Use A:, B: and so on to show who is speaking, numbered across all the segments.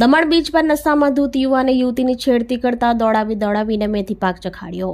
A: Daman beach પર નશામાં ધૂત યુવાને યુવતીની છેડતી કરતા દોડાવી દોડાવીને મેથી પાક ચખાડ્યો.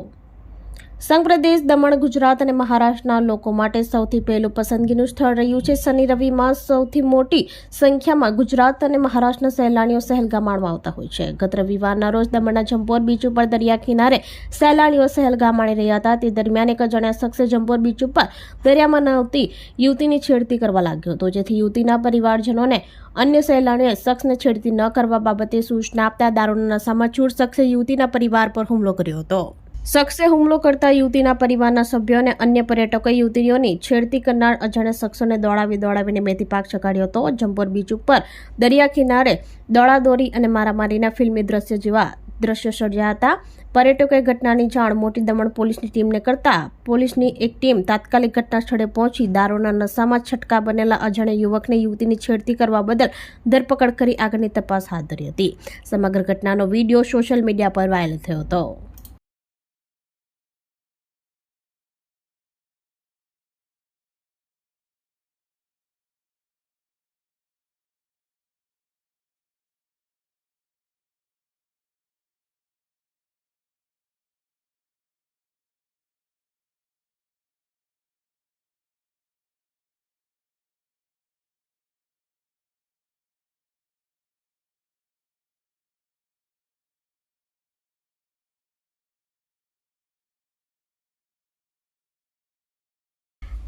A: સંઘ પ્રદેશ દમણ, ગુજરાત અને મહારાષ્ટ્રના લોકો માટે સૌથી પહેલું પસંદગીનું સ્થળ રહ્યું છે શનિ રવિમાં સૌથી મોટી સંખ્યામાં ગુજરાત અને મહારાષ્ટ્રના સહેલાણીઓ સહેલગા માણવા આવતા હોય છે. ગત રવિવારના રોજ દમણના જંપોર બીચ ઉપર દરિયા કિનારે સહેલાણીઓ સહેલગા માણી રહ્યા હતા. તે દરમિયાન એક અજાણ્યા શખ્સે જંપોર બીચ ઉપર દરિયામાં નહોતી યુવતીની છેડતી કરવા લાગ્યો હતો, જેથી યુવતીના પરિવારજનોને અન્ય સહેલાણીઓએ શખ્સને છેડતી ન કરવા બાબતે સૂચના આપતા દારૂના નશામાં છૂટ શખ્સે યુવતીના પરિવાર પર હુમલો કર્યો હતો. શખ્સે હુમલો કરતા યુવતીના પરિવારના સભ્યો અને અન્ય પર્યટકોએ યુવતીઓની છેડતી કરનાર અજાણ્યા શખ્સોને દોડાવી દોડાવીને મેથી પાક ચગાડ્યો હતો. જંપોર બીચ ઉપર દરિયા કિનારે દોડાદોરી અને મારામારીના ફિલ્મી દ્રશ્ય જેવા દ્રશ્યો સર્જ્યા હતા. પર્યટકોએ ઘટનાની જાણ મોટી દમણ પોલીસની ટીમને કરતા પોલીસની એક ટીમ તાત્કાલિક ઘટના સ્થળે પહોંચી દારૂના નશામાં છટકા બનેલા અજાણ્યા યુવકને યુવતીની છેડતી કરવા બદલ ધરપકડ કરી આગળની તપાસ હાથ ધરી હતી. સમગ્ર ઘટનાનો વીડિયો સોશિયલ મીડિયા પર વાયરલ થયો હતો.